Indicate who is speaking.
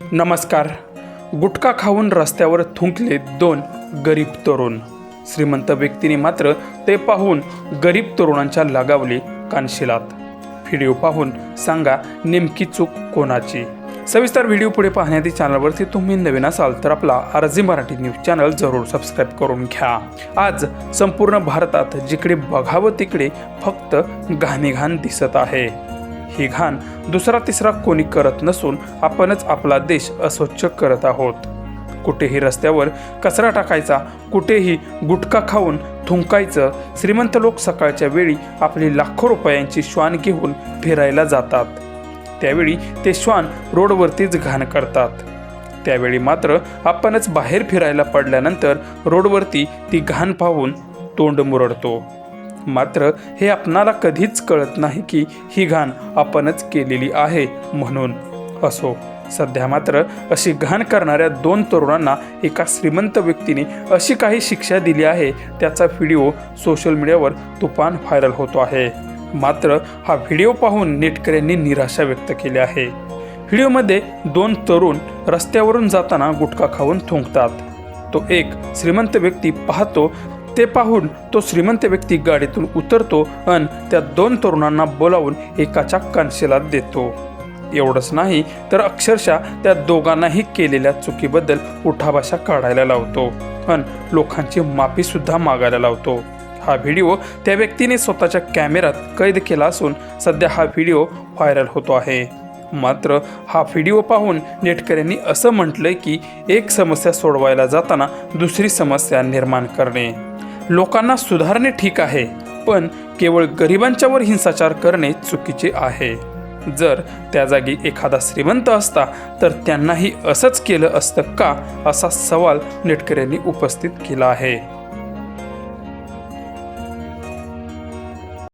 Speaker 1: नमस्कार. गुटखा खाऊन रस्त्यावर थुंकले दोन गरीब तरुण. श्रीमंत व्यक्तीने मात्र ते पाहून गरीब तरुणांच्या लगावली कानशिलात. व्हिडिओ पाहून सांगा नेमकी चूक कोणाची? सविस्तर व्हिडिओ पुढे पाहण्याआधी चॅनलवरती तुम्ही नवीन असाल तर आपला आरजी मराठी न्यूज चॅनल जरूर सबस्क्राईब करून घ्या. आज संपूर्ण भारतात जिकडे बघावं तिकडे फक्त घाणेघाण दिसत आहे. ही घाण दुसरा तिसरा कोणी करत नसून आपणच आपला देश अस्वच्छ करत आहोत. कुठेही रस्त्यावर कचरा टाकायचा कुठेही गुटखा खाऊन थुंकायचं श्रीमंत लोक सकाळच्या वेळी आपली लाखो रुपयांची श्वान घेऊन फिरायला जातात. त्यावेळी ते श्वान रोडवरतीच घाण करतात. त्यावेळी मात्र आपणच बाहेर फिरायला पडल्यानंतर रोडवरती ती घाण पाहून तोंड मुरडतो. मात्र हे आपणाला कधीच कळत नाही की ही घाण आपणच केलेली आहे म्हणून. असो सध्या मात्र अशी घाण करणाऱ्या दोन तरुणांना एका श्रीमंत व्यक्तीने अशी काही शिक्षा दिली आहे त्याचा व्हिडिओ सोशल मीडियावर तुफान व्हायरल होतो आहे. मात्र हा व्हिडिओ पाहून नेटकऱ्यांनी निराशा व्यक्त केली आहे. व्हिडिओमध्ये दोन तरुण रस्त्यावरून जाताना गुटखा खाऊन थुंकतात. तो एक श्रीमंत व्यक्ती पाहतो ते पाहून तो श्रीमंत व्यक्ती गाडीतून उतरतो आणि त्या दोन तरुणांना बोलावून एकाच्या कानशिला देतो. एवढंच नाही तर अक्षरशः त्या दोघांनाही केलेल्या चुकीबद्दल उठाभाषा काढायला लावतो अन लोकांची माफी सुद्धा मागायला लावतो. हा व्हिडिओ त्या व्यक्तीने स्वतःच्या कॅमेऱ्यात कैद केला असून सध्या हा व्हिडिओ व्हायरल होतो आहे. मात्र हा व्हिडिओ पाहून नेटकऱ्यांनी असं म्हटलंय की एक समस्या सोडवायला जाताना दुसरी समस्या निर्माण करणे. लोकांना सुधारणे ठीक आहे पण केवळ गरिबांच्यावर हिंसाचार करणे चुकीचे आहे. जर त्या जागी एखादा श्रीमंत असता तर त्यांनाही असंच केलं असतं का असा सवाल नेटकऱ्यांनी उपस्थित केला आहे.